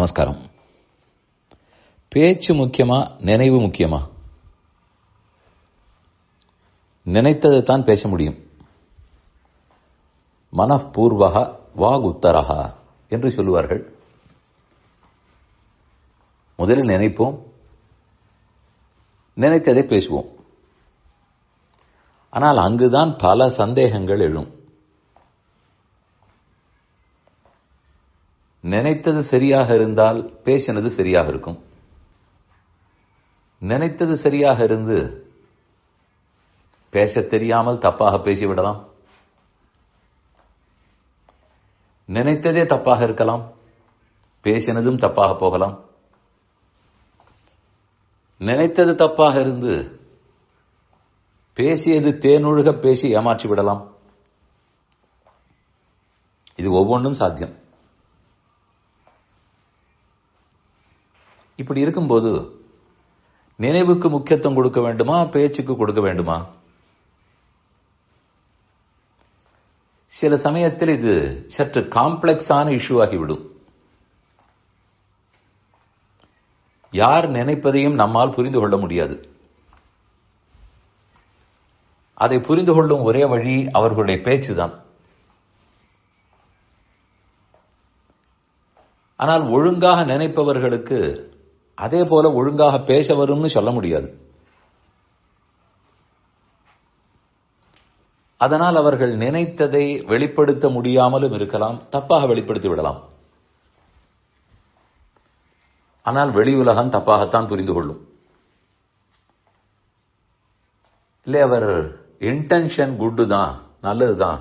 நமஸ்காரம். பேச்சு முக்கியமா நினைவு முக்கியமா? நினைத்ததை தான் பேச முடியும். மனப்பூர்வக வாகுத்தரகா என்று சொல்லுவார்கள். முதலில் நினைப்போம். நினைத்ததை பேசுவோம். ஆனால் அங்குதான் பல சந்தேகங்கள் எழும். நினைத்தது சரியாக இருந்தால் பேசினது சரியாக இருக்கும். நினைத்தது சரியாக இருந்து பேச தெரியாமல் தப்பாக பேசிவிடலாம். நினைத்ததே தப்பாக இருக்கலாம். பேசினதும் தப்பாக போகலாம். நினைத்தது தப்பாக இருந்து பேசியது தேனொழுக பேசி ஏமாற்றி விடலாம் இது ஒவ்வொன்றும் சாத்தியம். இப்படி இருக்கும்போது நினைவுக்கு முக்கியத்துவம் கொடுக்க வேண்டுமா பேச்சுக்கு கொடுக்க வேண்டுமா? சில சமயத்தில் இது சற்று காம்ப்ளெக்ஸான இஷ்யூ ஆகிவிடும். யார் நினைப்பதையும் நம்மால் புரிந்து கொள்ள முடியாது. அதை புரிந்து கொள்ளும் ஒரே வழி அவர்களுடைய பேச்சுதான். ஆனால் ஒழுங்காக நினைப்பவர்களுக்கு அதே போல ஒழுங்காக பேச வரும்னு சொல்ல முடியாது. அதனால் அவர்கள் நினைத்ததை வெளிப்படுத்த முடியாமலும் இருக்கலாம் தப்பாக வெளிப்படுத்தி விடலாம். ஆனால் வெளி உலகம் தப்பாகத்தான் புரிந்து கொள்ளும். இல்லை அவர் இன்டென்ஷன் குட்டு தான் நல்லதுதான்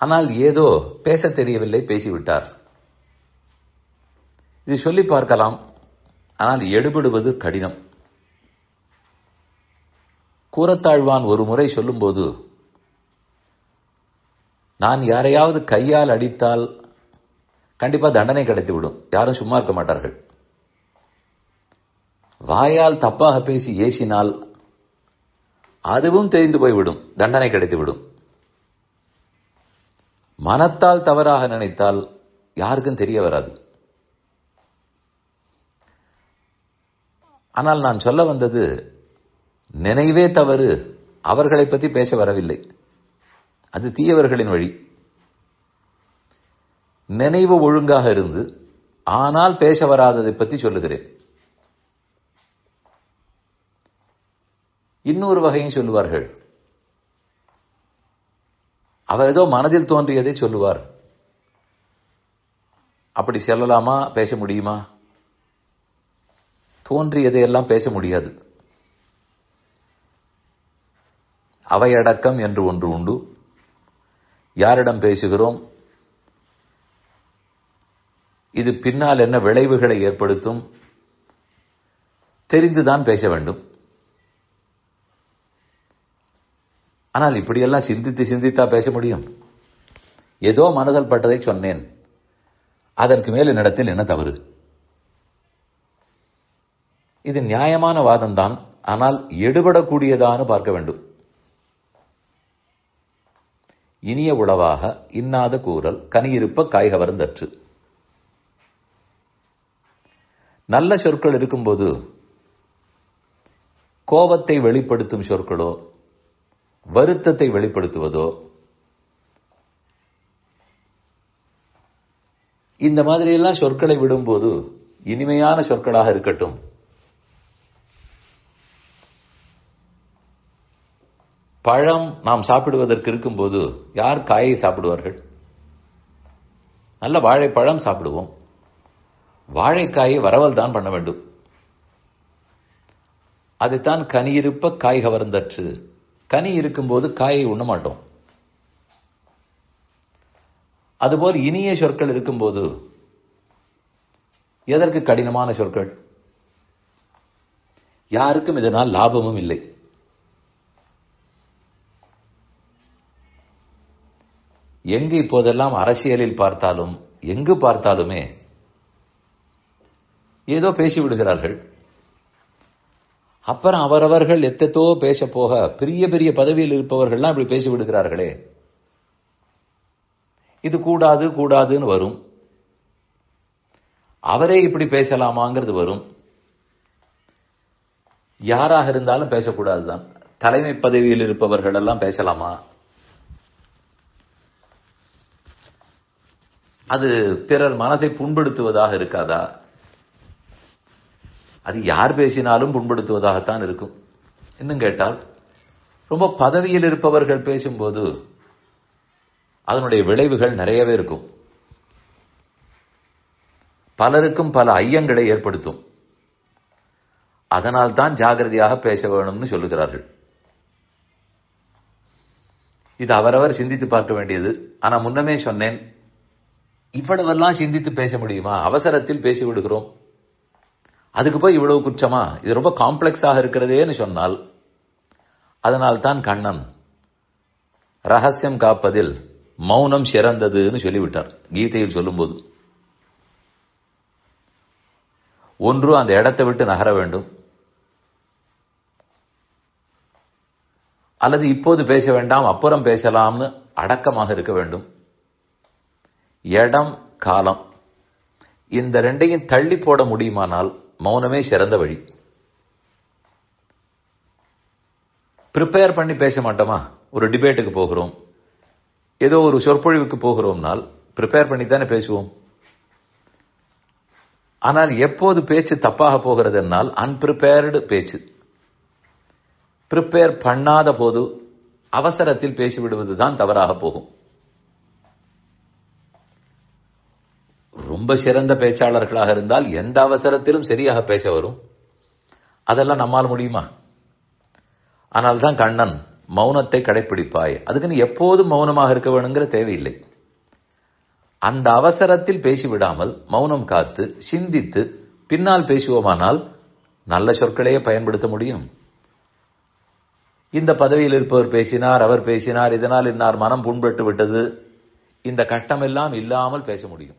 ஆனால் ஏதோ பேச தெரியவில்லை பேசிவிட்டார். இதை சொல்லி பார்க்கலாம். ஆனால் எடுபடுவது கடினம். கூறத்தாழ்வான் ஒரு முறை சொல்லும்போது நான் யாரையாவது கையால் அடித்தால் கண்டிப்பா தண்டனை கிடைத்துவிடும். யாரும் சும்மா இருக்க மாட்டார்கள். வாயால் தப்பாக பேசி ஏசினால் அதுவும் தெரிந்து போய்விடும். தண்டனை கிடைத்துவிடும். மனத்தால் தவறாக நினைத்தால் யாருக்கும் தெரிய வராது. ஆனால் நான் சொல்ல வந்தது நினைவே தவறு அவர்களை பற்றி பேச வரவில்லை. அது தீயவர்களின் வழி. நினைவு ஒழுங்காக இருந்து ஆனால் பேச வராததை பற்றி சொல்லுகிறேன். இன்னொரு வகையும் சொல்லுவார்கள். அவர் ஏதோ மனதில் தோன்றியதை சொல்லுவார். அப்படி சொல்லலாமா? பேச முடியுமா? தோன்றியதையெல்லாம் பேச முடியாது. அவையடக்கம் என்று ஒன்று உண்டு. யாரிடம் பேசுகிறோம்? இது பின்னால் என்ன விளைவுகளை ஏற்படுத்தும்? தெரிந்துதான் பேச வேண்டும். ஆனால் இப்படியெல்லாம் சிந்தித்து சிந்தித்தா பேச முடியும். ஏதோ மனதில் பட்டதை சொன்னேன். அதற்கு மேல் என்னிடத்தில் என்ன தவறு? இது நியாயமான வாதம்தான் ஆனால் எடுபடக்கூடியதான்னு பார்க்க வேண்டும். இனிய உளவாக இன்னாத கூறல் கனியிருப்ப காய்கவர்ந்தற்று நல்ல சொற்கள் இருக்கும்போது கோபத்தை வெளிப்படுத்தும் சொற்களோ வருத்தத்தை வெளிப்படுத்துவதோ இந்த மாதிரியெல்லாம் சொற்களை விடும்போது இனிமையான சொற்களாக இருக்கட்டும். பழம் நாம் சாப்பிடுவதற்கு இருக்கும்போது யார் காயை சாப்பிடுவார்கள்? நல்ல வாழைப்பழம் சாப்பிடுவோம். வாழைக்காயை வரவல் தான் பண்ண வேண்டும். அதைத்தான் கனியிருப்ப காய் கவர்ந்தற்று. கனி இருக்கும்போது காயை உண்ண மாட்டோம். அதுபோல் இனிய சொற்கள் இருக்கும்போது எதற்கு கடினமான சொற்கள்? யாருக்கும் இதனால் லாபமும் இல்லை. எங்கு இப்போதெல்லாம் அரசியலில் பார்த்தாலும் எங்கு பார்த்தாலுமே ஏதோ பேசி விடுகிறார்கள். அப்புறம் அவரவர்கள் எத்தத்தோ பேச போக பெரிய பெரிய பதவியில் இருப்பவர்கள்லாம் இப்படி பேசி விடுகிறார்களே. இது கூடாது கூடாதுன்னு வரும். அவரே இப்படி பேசலாமாங்கிறது வரும். யாராக இருந்தாலும் பேசக்கூடாதுதான். தலைமை பதவியில் இருப்பவர்கள் எல்லாம் பேசலாமா? அது பிறர் மனதை புண்படுத்துவதாக இருக்காதா? அது யார் பேசினாலும் புண்படுத்துவதாகத்தான் இருக்கும். இன்னும் கேட்டால் ரொம்ப பதவியில் இருப்பவர்கள் பேசும்போது அதனுடைய விளைவுகள் நிறையவே இருக்கும். பலருக்கும் பல ஐயங்களை ஏற்படுத்தும். அதனால் தான் ஜாகிரதையாக பேச வேணும்னு சொல்லுகிறார்கள். இது அவரவர் சிந்தித்து பார்க்க வேண்டியது. ஆனா முன்னமே சொன்னேன் இவ்வளவெல்லாம் சிந்தித்து பேச முடியுமா? அவசரத்தில் பேசி விடுகிறோம் அதுக்கு போய் இவ்வளவு குற்றமா? இது ரொம்ப காம்ப்ளெக்ஸாக இருக்கிறதேன்னு சொன்னால் அதனால் தான் கண்ணன் ரகசியம் காப்பதில் மௌனம் சிறந்ததுன்னு சொல்லிவிட்டார். கீதையில் சொல்லும்போது. ஒன்று அந்த இடத்தை விட்டு நகர வேண்டும். அல்லது இப்போது பேச வேண்டாம் அப்புறம் பேசலாம்னு அடக்கமாக இருக்க வேண்டும். இடம் காலம். இந்த ரெண்டையும் தள்ளி போட முடியுமானால் மௌனமே சிறந்த வழி. ப்ரிப்பேர் பண்ணி பேச மாட்டோமா? ஒரு டிபேட்டுக்கு போகிறோம். ஏதோ ஒரு சொற்பொழிவுக்கு போகிறோம்னால் ப்ரிப்பேர் பண்ணி தானே பேசுவோம். ஆனால் எப்போது பேச்சு தப்பாக போகிறது என்னால் அன்பிரிப்பேர்டு பேச்சு. ப்ரிப்பேர் பண்ணாத போது அவசரத்தில் பேசிவிடுவது தான் தவறாக போகும். ரொம்ப சிறந்த பேச்சாளர்களாக இருந்தால் எந்த அவசரத்திலும் சரியாக பேச வரும். அதெல்லாம் நம்மால் முடியுமா? ஆனால் தான் கண்ணன் மௌனத்தை கடைப்பிடிப்பாய். அதுக்குன்னு எப்போதும் மௌனமாக இருக்க வேணுங்கிற தேவையில்லை. அந்த அவசரத்தில் பேசிவிடாமல் மௌனம் காத்து சிந்தித்து பின்னால் பேசுவோமானால் நல்ல சொற்களையே பயன்படுத்த முடியும். இந்த பதவியில் இருப்பவர் பேசினார் அவர் பேசினார் இதனால் இன்னார் மனம் புண்பட்டு விட்டது. இந்த கட்டமெல்லாம் இல்லாமல் பேச முடியும்.